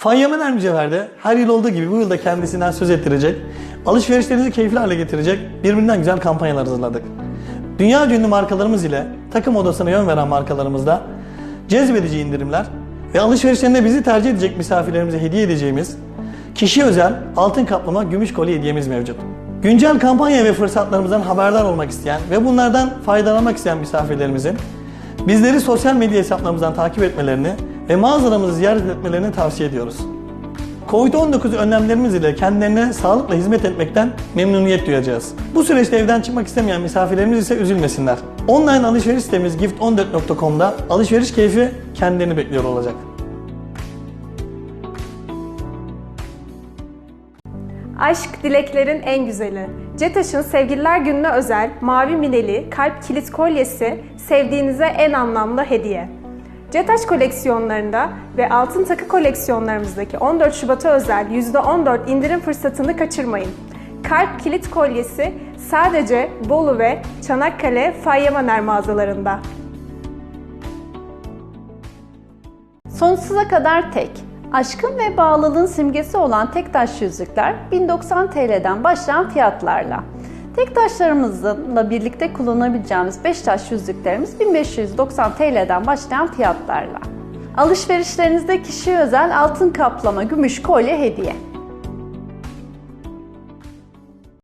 Fanyameler Mücevher'de her yıl olduğu gibi bu yılda kendisinden söz ettirecek, alışverişlerinizi keyifli hale getirecek birbirinden güzel kampanyalar hazırladık. Dünya ünlü markalarımız ile takım odasına yön veren markalarımızda cezbedici indirimler ve alışverişlerinde bizi tercih edecek misafirlerimize hediye edeceğimiz kişi özel altın kaplama gümüş kolye hediyemiz mevcut. Güncel kampanya ve fırsatlarımızdan haberdar olmak isteyen ve bunlardan faydalanmak isteyen misafirlerimizin bizleri sosyal medya hesaplarımızdan takip etmelerini ve mağazalarımızı ziyaret etmelerini tavsiye ediyoruz. Covid-19 önlemlerimiz ile kendilerine sağlıkla hizmet etmekten memnuniyet duyacağız. Bu süreçte evden çıkmak istemeyen misafirlerimiz ise üzülmesinler. Online alışveriş sitemiz gift14.com'da alışveriş keyfi kendilerini bekliyor olacak. Aşk dileklerin en güzeli. Cetaş'ın Sevgililer Günü'ne özel mavi mineli kalp kilit kolyesi sevdiğinize en anlamlı hediye. Cetaş koleksiyonlarında ve altın takı koleksiyonlarımızdaki 14 Şubat'a özel %14 indirim fırsatını kaçırmayın. Kalp kilit kolyesi sadece Bolu ve Çanakkale Fayyamaner mağazalarında. Sonsuza kadar tek. Aşkın ve bağlılığın simgesi olan tek taş yüzükler 1090 TL'den başlayan fiyatlarla. Tek taşlarımızla birlikte kullanabileceğimiz 5 taş yüzüklerimiz 1590 TL'den başlayan fiyatlarla. Alışverişlerinizde kişiye özel altın kaplama gümüş kolye hediye.